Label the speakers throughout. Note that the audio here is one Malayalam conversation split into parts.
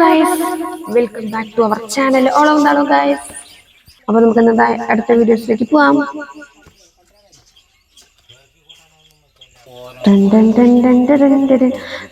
Speaker 1: Guys welcome back to our channel ഓളോ എന്താണോ ഗൈസ് അപ്പൊ നമുക്ക് എന്താ അടുത്ത വീഡിയോസിലേക്ക് പോവാം.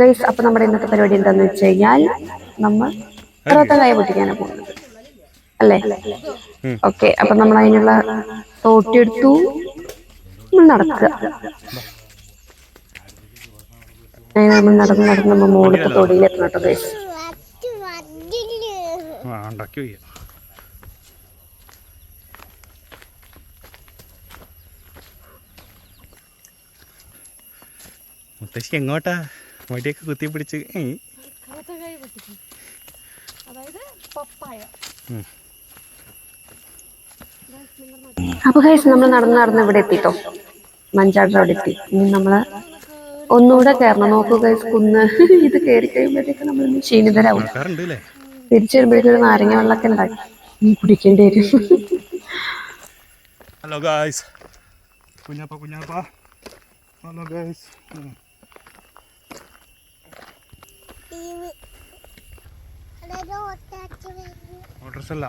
Speaker 1: ഗൈസ് അപ്പൊ നമ്മുടെ ഇന്നത്തെ പരിപാടി എന്താന്ന് വെച്ച് കഴിഞ്ഞാൽ നമ്മൾ കായ പൊട്ടിക്കാനാണ് പോകുന്നത്. അല്ലേ? ഓക്കെ അപ്പൊ നമ്മൾ അതിനുള്ള തോട്ടി എടുത്തു. നമ്മൾ നടക്കുക. അങ്ങനെ നമ്മൾ നടന്ന് നടന്ന് നമ്മൾ മുകളിലത്തെ തൊടിയിലെത്തണം കേട്ടോ ഗൈസ്
Speaker 2: ആ ഉണ്ടാക്കി വയ്യ മുത്തശ്ശി എങ്ങോട്ടാ? മടിയൊക്കെ കുത്തി പിടിച്ച് അതായത് പപ്പായ.
Speaker 1: അപ്പൊ ഹൈസ് നമ്മൾ നടന്ന് നടന്ന് ഇവിടെ എത്തിട്ടോ. മഞ്ചാട് അവിടെ എത്തി. ഇനി നമ്മൾ ഒന്നുകൂടെ കയറണം നോക്കൂ ഗൈസ് കുന്ന്. ഇത് കയറി കഴിയുമ്പോഴത്തേക്ക് നമ്മൾ ക്ഷീണിതരാവും. തിരിച്ചു വരുമ്പോഴേക്കും ഒരു നാരങ്ങ വെള്ളമൊക്കെ ഉണ്ടാക്കി. കുടിക്കേണ്ടി വരും.
Speaker 2: Hello guys Kunjappa Kunjappa. Hello guys ഓട്ടർസ് അല്ല.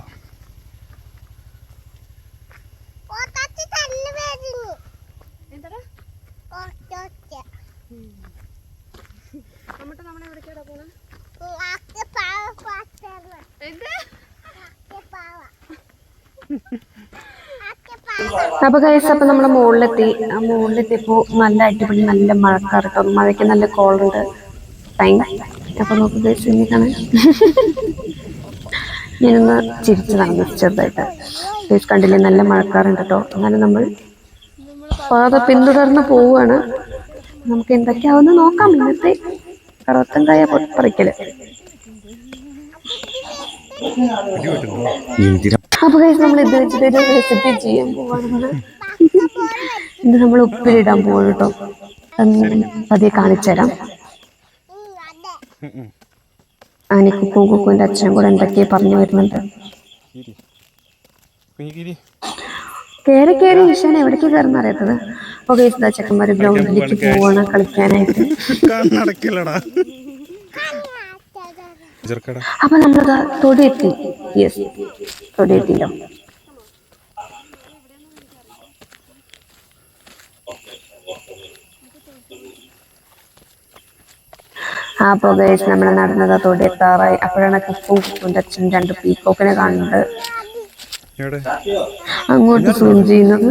Speaker 1: അപ്പൊ കൈസ് അപ്പൊ നമ്മൾ മുകളിലെത്തി ആ മുകളിലെത്തിയപ്പോ നല്ല അടിപൊളി നല്ല മഴക്കാർ കേട്ടോ മഴയ്ക്ക് നല്ല കോളുണ്ട്. ടൈം അപ്പൊ നോക്ക് ഗൈസ് ഇനി കാണാൻ ഞാനൊന്ന് ചിരിച്ചു നടന്നു ചെറുതായിട്ട്. ഗൈസ് കണ്ടില്ലേ? നല്ല മഴക്കാറുണ്ട് കേട്ടോ. എന്നാലും നമ്മൾ പാത പിന്തുടർന്ന് പോവുകയാണ്. നമുക്ക് എന്തൊക്കെയാവുന്ന നോക്കാം. ഇന്നത്തെ കറുവത്തങ്കായ പറിക്കൽ
Speaker 2: ഇടി വെട്ടുന്നു
Speaker 1: അപ്പൊ നമ്മൾ ഇത് വെച്ചിട്ട് ഒരു റെസിപ്പി ചെയ്യാൻ പോവാണ്. ഇത് നമ്മൾ ഉപ്പിലിടാൻ പോകും കേട്ടോ. പതിയെ കാണിച്ചുതരാം തരാം. ആനിക്കുപ്പും കുക്കുവിന്റെ അച്ഛനും കൂടെ എന്തൊക്കെയാ പറഞ്ഞു വരുന്നുണ്ട്
Speaker 2: കേറി കേറി
Speaker 1: കയറി കയറി ഈശാൻ എവിടേക്ക് കയറുന്ന അറിയാത്തത് ഇതാ ചെക്കന്മാര് ഗ്രൗണ്ടിലേക്ക് പോവാണ് കളിക്കാനായിട്ട്. അപ്പൊ നമ്മൾ തൊടിയെത്തി. യെസ് തൊടി ആ ഗൈസ് നമ്മൾ നടന്നത് തൊടി എത്താറായി അപ്പോഴാണ് കുപ്പും കുപ്പും അച്ഛൻ രണ്ട് പീക്കോക്കിനെ കാണുന്നത്. അങ്ങോട്ട് സൂം ചെയ്യുന്നത്.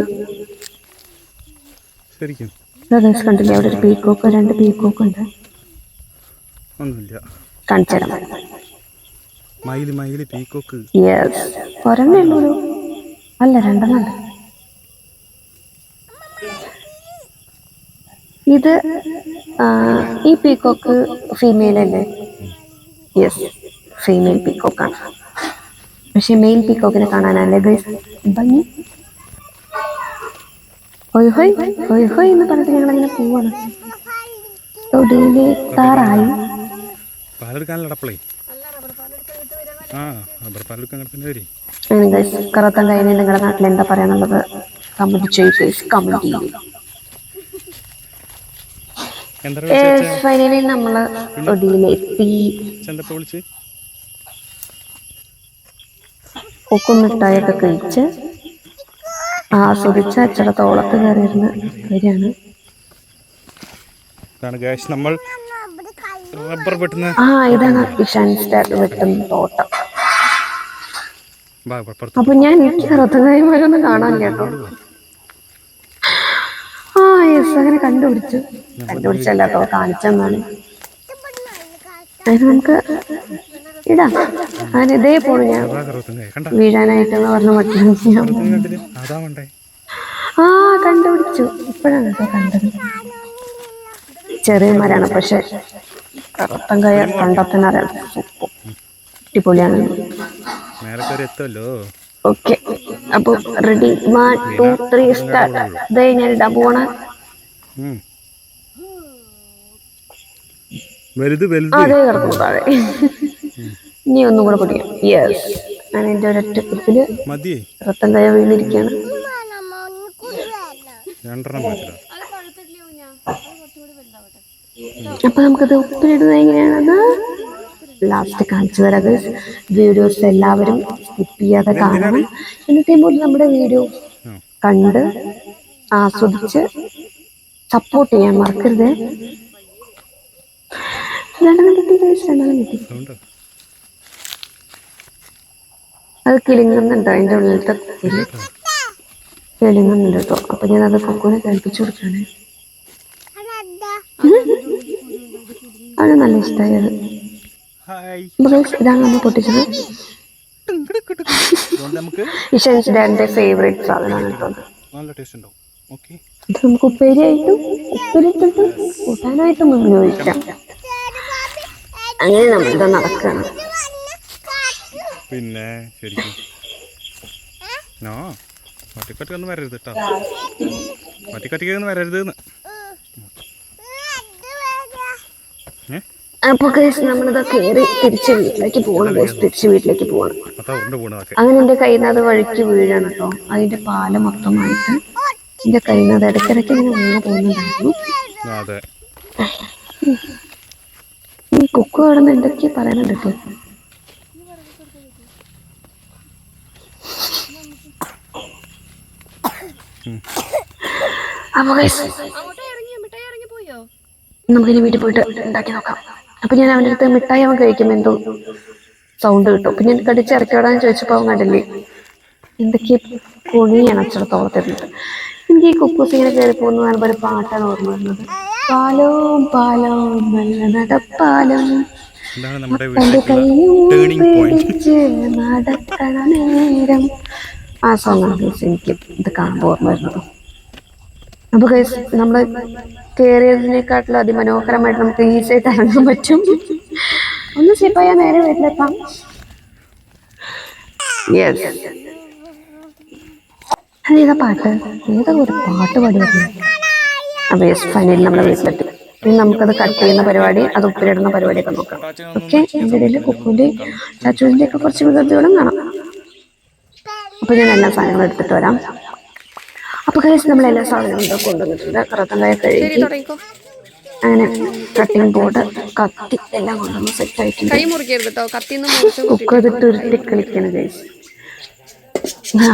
Speaker 1: കണ്ടില്ലേ? അവിടെ ഒരു പീക്കോക്ക് രണ്ട് പീക്കോക്ക് ഉണ്ട്.
Speaker 2: ഒന്നുമില്ല.
Speaker 1: കാണിച്ചു തരാം യെസ് ഒരെണ്ണേ ഉള്ളൂ. അല്ല രണ്ടെണ്ണം ഇത് ഈ പീക്കോക്ക് ഫീമെയിൽ അല്ലേ? യെസ് ഫീമെയിൽ പീക്കോക്കാണ്. പക്ഷെ മെയിൽ പീക്കോക്കിനെ കാണാനല്ലേ ഗൈസ് ഭംഗി. ഹൊയ് ഹൊയ് ഹൊയ് ഹൊയ് എന്ന് പറഞ്ഞിട്ട് ഞങ്ങൾ അങ്ങനെ പോവാണ് തൊടിയിലെത്താറായി
Speaker 2: പാലെടുക്കാനല്ല അടപ്പളേ? ആ റബ്ബർ പാലെടുക്കാൻ കിടത്തിന്റെ വരി.
Speaker 1: കഴിഞ്ഞ് നിങ്ങളുടെ നാട്ടിൽ എന്താ പറയാനുള്ളത്? കമന്റ് കമന്റ് ചെയ്യൂ. ഫൈനലി നമ്മൾ ഒടിയിലെത്തി കഴിച്ച് ആസ്വദിച്ച് അച്ചടത്തോളത്ത് കയറിയിരുന്ന
Speaker 2: കാര്യാണ് നമ്മൾ റബ്ബർ വെട്ടുന്ന
Speaker 1: ആ ഇതാണ് ഇഷാൻസിന്റെ വെട്ടുന്ന തോട്ടം. അപ്പൊ ഞാൻ ഒന്ന് കാണാൻ കേട്ടോ. ആ യെസ് അങ്ങനെ കണ്ടുപിടിച്ചു. കണ്ടുപിടിച്ചല്ല കേട്ടോ കാണിച്ചെന്നാണ് അതിന് നമുക്ക് ഇടാം. അങ്ങനെ ഇതേ പോണു ഞാൻ.
Speaker 2: വീഴാനായിട്ട്
Speaker 1: വീഴാനായിട്ടെന്ന് പറഞ്ഞ മട്ടിൽ ആ കണ്ടുപിടിച്ചു. ഇപ്പോഴാണ് കേട്ടോ കണ്ടത്. ചെറിയ മരാണ് പക്ഷെ കറുത്തങ്കായ കണ്ടത്തിനറിയാം അടിപൊളിയാണ്. ഓക്കെ. അപ്പൊ ready one two three start ഇതേ ഞാൻ ഇടാൻ
Speaker 2: ഉം. വലുത് വലുത്.
Speaker 1: അതേ കിടക്കുന്നു താഴെ ഇനി ഒന്നും കൂടെ പൊടിക്കാം യെസ് ഞാൻ എന്റെ ഒരൊറ്റ കുറിപ്പിൽ
Speaker 2: റത്തം
Speaker 1: കറുത്തങ്കായ വീണിരിക്കുകയാണ്
Speaker 2: രണ്ടെണ്ണം മാറ്റിടാം
Speaker 1: അപ്പൊ നമുക്കത് ഉപ്പിലിടുന്നത് എങ്ങനെയാണത് ലാസ്റ്റ് കാണിച്ചു തരാം വീഡിയോസ് എല്ലാവരും സ്കിപ്പ് ചെയ്യാതെ കാണണം. എന്നിട്ട് പോലും നമ്മുടെ വീഡിയോ. കണ്ട് ആസ്വദിച്ച് സപ്പോർട്ട് ചെയ്യാൻ മറക്കരുത്. രണ്ടെണ്ണം കിട്ടി ഗൈസ് രണ്ടെണ്ണം കിട്ടി
Speaker 2: അതുകൊണ്ട്
Speaker 1: അത് കിളിങ്ങുന്നുണ്ട്. അതിന്റെ ഉള്ളിലത്തെ കിളിങ്ങുന്നുണ്ട്. കേട്ടോ അപ്പൊ ഞാൻ അത് കേൾപ്പിച്ചു കഴിപ്പിച്ചു കൊടുക്കാണ്. അവന് നല്ല ഇഷ്ടമായി അത്.
Speaker 2: ഹായ്.
Speaker 1: അപ്പൊ ഇതാണ് നമ്മൾ പൊട്ടിച്ചത്. ഇഷൻസിന്റെ ഡാഡിന്റെ ഫേവറേറ്റ് സാധനമാണ് കേട്ടോ അത്.
Speaker 2: നല്ല ടേസ്റ്റ് ഉണ്ടാവും. ഓക്കെ
Speaker 1: ഇത് നമുക്ക് ഉപ്പേരിയായിട്ടും ഉപ്പേരിട്ടിട്ടും കൂട്ടാനായിട്ടും ഉപയോഗിക്കാം. അങ്ങനെ നമ്മളിത് നടക്കണം.
Speaker 2: പിന്നെ ശരിക്കും. ആ? മട്ടിക്കട്ടിക്കൊന്നും വരരുത് കേട്ടോ മട്ടിക്കട്ടിക്കൊന്നും വരരുത് എന്ന്.
Speaker 1: അപ്പൊ നമ്മളിതാ കയറി തിരിച്ച് വീട്ടിലേക്ക് പോകണം തിരിച്ച് വീട്ടിലേക്ക് പോകണം അങ്ങനെ എന്റെ കയ്യിൽ നിന്ന് അത് വഴിക്ക് വീഴാണ് കേട്ടോ. അതിന്റെ പാൽ മൊത്തമായിട്ട് എന്റെ കയ്യിൽ നിന്ന് അത് ഇടയ്ക്കിടയ്ക്ക് ഇങ്ങനെ വീണ് പോകുന്നുണ്ടായിരുന്നു. ഈ കുക്കു കിടന്ന് എന്തൊക്കെ പറയുന്നുണ്ട് കേട്ടോ? അപ്പൊ നമുക്കിനി വീട്ടിൽ പോയിട്ട് ഉണ്ടാക്കി നോക്കാം. അപ്പൊ ഞാൻ അവന്റെ അടുത്ത് മിഠായി അവൻ കഴിക്കുമ്പോൾ എന്തോ സൗണ്ട് കിട്ടും. അപ്പൊ ഞാൻ കടിച്ചിറക്കിയോടാന്ന് ചോദിച്ചപ്പോൾ അവൻ കണ്ടില്ലേ? എന്തൊക്കെ കുണിയാണ് അച്ചടത്തോളത്തിരുന്നത് എനിക്ക് ഈ കുക്കൂസ് ഇങ്ങനെ കയറി പോകുന്ന ഒരു പാട്ടാണ് ഓർമ്മ വരുന്നത്. പാലവും പാലവും നല്ല നടപ്പാലം. നടക്കണ നേരം. ആ സോങ്ങാണ് എനിക്ക് ഇത് കാണുമ്പോൾ ഓർമ്മ വരുന്നത്. അപ്പൊ നമ്മൾ നമ്മൾ കയറിയതിനെക്കാട്ടിലും അതിമനോഹരമായിട്ട് നമുക്ക് ഈസി ആയിട്ട് ഇറങ്ങാൻ പറ്റും. ഒന്ന് സ്ലിപ്പായാൽ നേരെ വീട്ടിലെത്താം. യെസ് അതേതാ പാട്ട്. ഏതാ ഒരു പാട്ട് പാടിയായിരുന്നു അപ്പൊ യെസ് ഫൈനലി നമ്മുടെ വീട്ടിലെത്തി. ഇനി നമുക്കത് കട്ട് ചെയ്യുന്ന പരിപാടി അത് ഉപ്പിലിടുന്ന പരിപാടിയൊക്കെ നോക്കാം. ഓക്കെ അതിന്റെ കുക്കുവിന്റെ കുക്കുവിന്റെ ചാച്ചുവിന്റെ ഒക്കെ കുറച്ച് വികൃതികളും കാണാം. അപ്പൊ ഞാൻ എല്ലാ സാധനങ്ങളും എടുത്തിട്ട് വരാം. അപ്പൊ കഴിച്ച് നമ്മൾ എല്ലാ സാധനങ്ങളും കൊണ്ടുവന്നിട്ടുണ്ട്. കറുത്തങ്കായ കഴുകി അങ്ങനെ കട്ടിങ് ബോർഡ് കത്തി എല്ലാം കൊണ്ടുവന്ന് സെറ്റ് ആയിട്ടുണ്ട്. കുക്ക് ചെയ്തിട്ട് ഉരുട്ടി കളിക്കണ കഴിച്ച്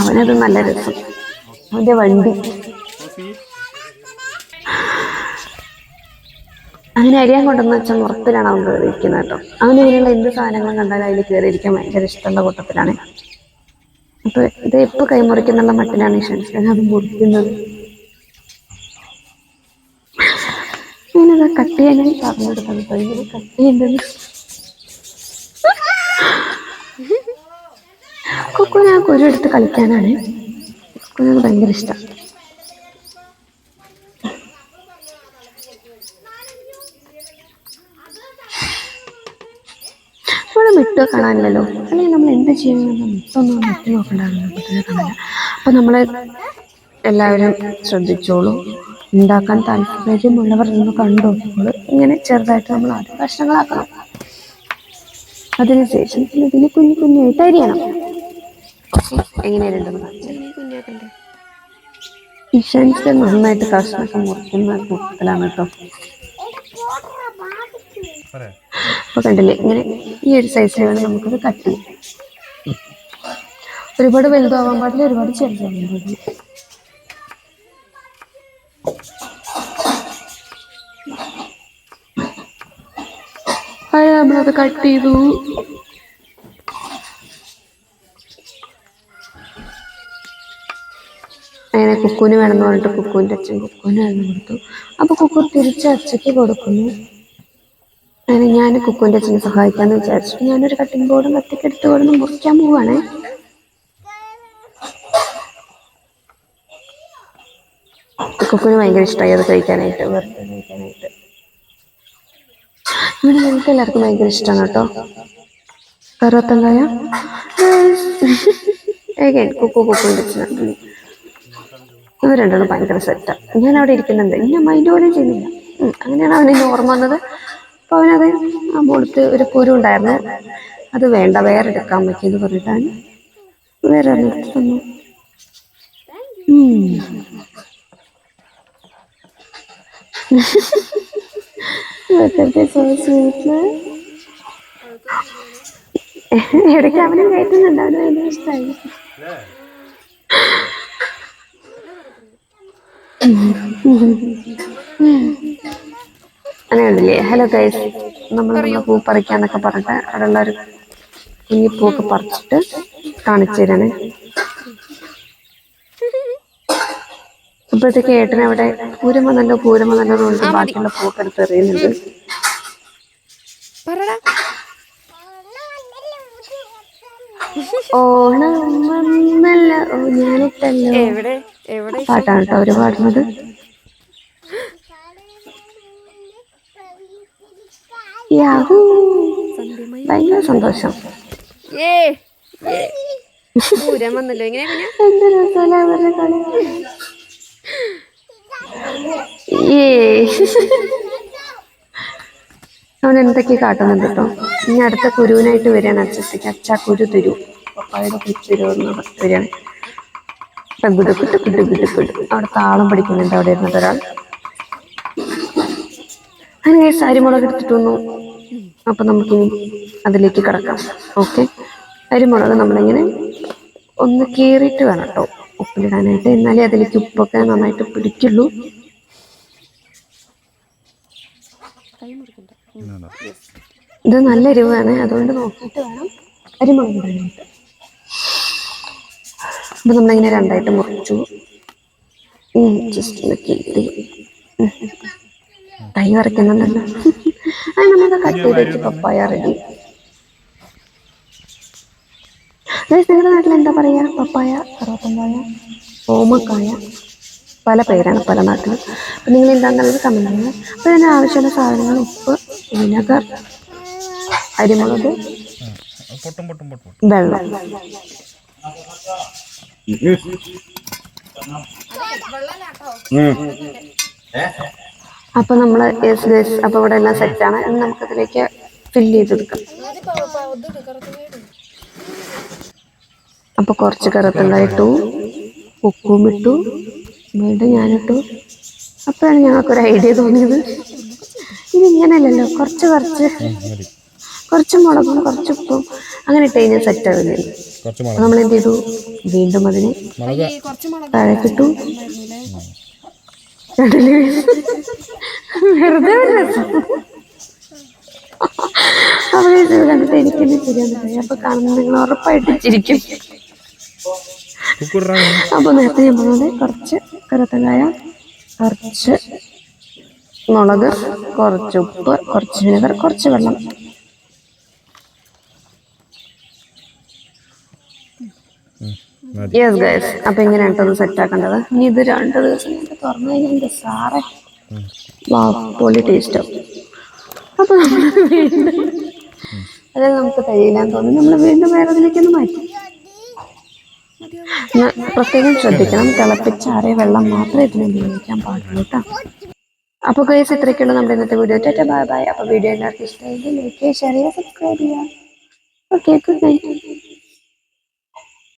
Speaker 1: അവനത് നല്ല രസം. അവന്റെ വണ്ടി. അങ്ങനെ അരിയാൻ കൊണ്ടെന്ന് വെച്ചാൽ മുറത്തിലാണ് അവൻ കയറിയിരിക്കുന്നത് കേട്ടോ. അവന് ഇങ്ങനെയുള്ള എന്ത് സാധനങ്ങളും കണ്ടാലും അതിൽ കയറിയിരിക്കാൻ ഭയങ്കര ഇഷ്ടമുള്ള കൂട്ടത്തിലാണ്. അപ്പൊ ഇത് എപ്പോ കൈമുറിക്കുന്നുള്ള മട്ടിലാണ് ഈ ഷൻഷൻ അത് മുറിക്കുന്നത്. ഞാനത് കട്ട് പറഞ്ഞു കൊടുത്തത് കേട്ടോ. ഇങ്ങനെ കട്ട് ഞാൻ കുരു എടുത്ത് കളിക്കാനാണ്. കുക്കുവിനത് ഭയങ്കര ഇഷ്ടം. മിട്ടോ കാണാനില്ലല്ലോ. അല്ലെങ്കിൽ നമ്മൾ എന്ത് ചെയ്യണമെന്ന് ഒന്നും നോക്കണ്ടായിരുന്നു. മിട്ടിനെ കാണില്ല അപ്പം നമ്മൾ എല്ലാവരും ശ്രദ്ധിച്ചോളൂ. ഉണ്ടാക്കാൻ താല്പര്യമുള്ളവർ നിന്ന് കണ്ടു? നമ്മൾ ഇങ്ങനെ ചെറുതായിട്ട് നമ്മൾ ആദ്യം കഷ്ണങ്ങളാക്കണം അതിനുശേഷം ഇതിന് കുഞ്ഞു കുഞ്ഞായിട്ട് അരിയണം
Speaker 3: കുഞ്ഞാക്കണ്ടേ
Speaker 1: ഇഷൻസ് നന്നായിട്ട് കഷ്ണമൊക്കെ മുറിക്കുന്ന കൂട്ടത്തിലാണ് കേട്ടോ.
Speaker 2: പറയാം
Speaker 1: അപ്പൊ കണ്ടില്ലേ? ഇങ്ങനെ ഈ ഒരു സൈസിൽ വേണം നമുക്കത് കട്ട് ചെയ്യാം ഒരുപാട് വലുതാവാൻ പാടില്ല ഒരുപാട് ചെറുതാവാൻ പാടില്ല. നമ്മളത് കട്ട് ചെയ്തു. അങ്ങനെ കുക്കൂന് വേണമെന്ന് പറഞ്ഞിട്ട് കുക്കൂന്റെ അച്ഛൻ കുക്കൂന് വേണമെന്ന് കൊടുത്തു. അപ്പൊ കുക്കൂർ തിരിച്ച് അച്ഛക്ക് കൊടുക്കുന്നു. അങ്ങനെ ഞാൻ കുക്കുവിന്റെ അച്ഛനെ സഹായിക്കാന്ന് വിചാരിച്ചു. ഞാനൊരു കട്ടിംഗ് ബോർഡും കത്തിക്ക് എടുത്ത് കൊടുന്ന് മുറിക്കാൻ പോവാണ്. കുക്കുവിന് ഭയങ്കര ഇഷ്ടമായി അത് കഴിക്കാനായിട്ട് വെറുതെ കഴിക്കാനായിട്ട്. ഇവിടെ ഞങ്ങൾക്ക് എല്ലാവർക്കും ഭയങ്കര ഇഷ്ടമാണ് കേട്ടോ. കറുവത്തങ്കായ കുക്കു കുക്കുവിന്റെ അച്ഛനാണ് ഇവർ രണ്ടാളും ഭയങ്കര സെറ്റാണ് ഞാൻ അവിടെ ഇരിക്കുന്നുണ്ട്. ഇന്ന മൈൻഡ് പോലും ചെയ്യുന്നില്ല. അങ്ങനെയാണ് അവനെ ഓർമ്മ വന്നത്. അപ്പോൾ അവനത് ആ ബോളത്ത് ഒരു കുരു ഉണ്ടായിരുന്നു. അത് വേണ്ട വേറെ എടുക്കാൻ പറ്റിയെന്ന് പറഞ്ഞിട്ടാണ് വേറെ തന്നു. ഇടയ്ക്ക് അവനും കയറ്റുന്നുണ്ട് അവന് ഭയങ്കര ഇഷ്ടമായി അങ്ങനെ ഉണ്ടല്ലേ ഹലോ ഗൈസ് നമ്മൾ പൂ പറിക്കാന്നൊക്കെ പറഞ്ഞിട്ട് അവിടെയുള്ള ഒരു കുഞ്ഞി പൂവൊക്കെ പറിച്ചിട്ട് കാണിച്ചു തരാണ്. ഇപ്പോഴത്തേക്ക് ഏട്ടൻ അവിടെ പൂരമ നല്ല പൂരമ നല്ല കൊണ്ട് ബാക്കിയുള്ള പൂക്കൾ എടുത്ത് എറിയുന്നുണ്ട്. ഓണം വന്നല്ലോ. ഞാനിട്ടല്ലോ. പാട്ടാണ് കേട്ടോ അവർ പാടുന്നത് യാഹൂ ഭയങ്കര സന്തോഷം.
Speaker 3: പൂരം വന്നല്ലോ.
Speaker 1: അവൻ എന്തൊക്കെ കാട്ടുന്നുണ്ട് കേട്ടോ ഇനി അടുത്ത കുരുവിനായിട്ട് വരികയാണ് അച്ഛത്തേക്ക് അച്ഛ കുരു തരൂ. പപ്പായുടെ കുരു വരികയാണ്. ഇപ്പൊ ഗുഡു ഗുഡു ഗുഡു ഗുഡു ഗുഡു അവിടെ താളം പഠിക്കുന്നുണ്ട്. അവിടെ ഇരുന്നിട്ട് ഒരാൾ. അങ്ങനെ അരിമുളക് എടുത്തിട്ട് വന്നു. അപ്പൊ നമുക്കിനി അതിലേക്ക് കിടക്കാം. ഓക്കെ അരിമുളക് നമ്മളിങ്ങനെ ഒന്ന് കീറിയിട്ട് വേണം കേട്ടോ. ഉപ്പിലിടാനായിട്ട്. എന്നാലേ അതിലേക്ക് ഉപ്പൊക്കെ നന്നായിട്ട് പിടിക്കുള്ളൂ. ഇത് നല്ല എരിവാണ്. അതുകൊണ്ട് നോക്കിയിട്ട് വേണം അരിമുളക് ഇടാനായിട്ട്. അപ്പൊ നമ്മളിങ്ങനെ രണ്ടായിട്ട് മുറിച്ചു. ജസ്റ്റ് ഒന്ന് കീറി. കൈ വരയ്ക്കുന്നുണ്ടല്ലോ. നിങ്ങളുടെ നാട്ടിൽ എന്താ പറയാ? പപ്പായ കറുവപ്പമ്പായ ഓമക്കായ പല പേരാണ് പല നാട്ടിലും. അപ്പം നിങ്ങൾ എന്താണെന്നുള്ളത് കമന്റ് ചെയ്യുക അപ്പോൾ ഇതിന് ആവശ്യമുള്ള സാധനങ്ങൾ ഉപ്പ് വിനഗർ അരിമുളക്
Speaker 2: വെള്ളം.
Speaker 1: വെള്ളം അപ്പൊ നമ്മൾ യെസ് യെസ് അപ്പൊ ഇവിടെ എല്ലാം സെറ്റാണ് ഇനി നമുക്കതിലേക്ക് ഫില്ല് ചെയ്തെടുക്കാം. അപ്പൊ കുറച്ച് കറുത്തുള്ളായിട്ടു ഉപ്പും ഇട്ടു വീണ്ടും ഞാനിട്ടു. അപ്പോഴാണ് ഞങ്ങൾക്കൊരു ഐഡിയ തോന്നിയത്. ഇത് ഇങ്ങനെയല്ലല്ലോ കുറച്ച്
Speaker 2: കുറച്ച്.
Speaker 1: കുറച്ച് മുളകും കുറച്ച് ഉപ്പും. അങ്ങനെ ഇട്ട് കഴിഞ്ഞാൽ സെറ്റ് ആവില്ല? നമ്മൾ എന്ത് ചെയ്തു? വീണ്ടും അതിന് താഴേക്കിട്ടു? വെറുതെ അവിടെ ഇത് കണ്ടിട്ട് എനിക്കെന്നെ ശരിയാണ് അപ്പൊ കാണുന്ന നിങ്ങൾ ഉറപ്പായിട്ട് ചിരിക്കും. അപ്പൊ നേരത്തെ ഞാൻ പറഞ്ഞത് കുറച്ച് കരത്തങ്കായ കുറച്ച് മുളക് കുറച്ച് ഉപ്പ് കുറച്ച് വിനെഗർ കുറച്ച് വെള്ളം. യെസ് ഗൈസ് അപ്പൊ ഇങ്ങനെയാണ് കേട്ടോ സെറ്റ് ആക്കേണ്ടത്? ഇനി ഇത് രണ്ട് ദിവസം കഴിഞ്ഞിട്ട് തുറന്നു കഴിഞ്ഞാൽ സാറേ. വാ പൊളി ടേസ്റ്റ് അപ്പൊ നമ്മൾ വീണ്ടും അതായത് നമുക്ക് കഴിയില്ലാന്ന് തോന്നി നമ്മൾ വീണ്ടും വേറെ ഇതിലേക്കൊന്ന് മാറ്റി പ്രത്യേകം ശ്രദ്ധിക്കണം. തിളപ്പിച്ചാറിയ വെള്ളം മാത്രമേ ഇതിന് ഉപയോഗിക്കാൻ പാടുള്ളൂ കേട്ടോ. അപ്പോൾ ഗൈസ് ഇത്രയൊക്കെയുള്ള നമ്മുടെ ഇന്നത്തെ വീഡിയോ ടാറ്റ ബൈ ബൈ അപ്പോൾ വീഡിയോ എല്ലാവർക്കും ഇഷ്ടമായെങ്കിൽ ലൈക്ക് ചെയ്യുക ഷെയർ ചെയ്യുക സബ്സ്ക്രൈബ് ചെയ്യുക ഓക്കെ ഗുഡ് നൈറ്റ്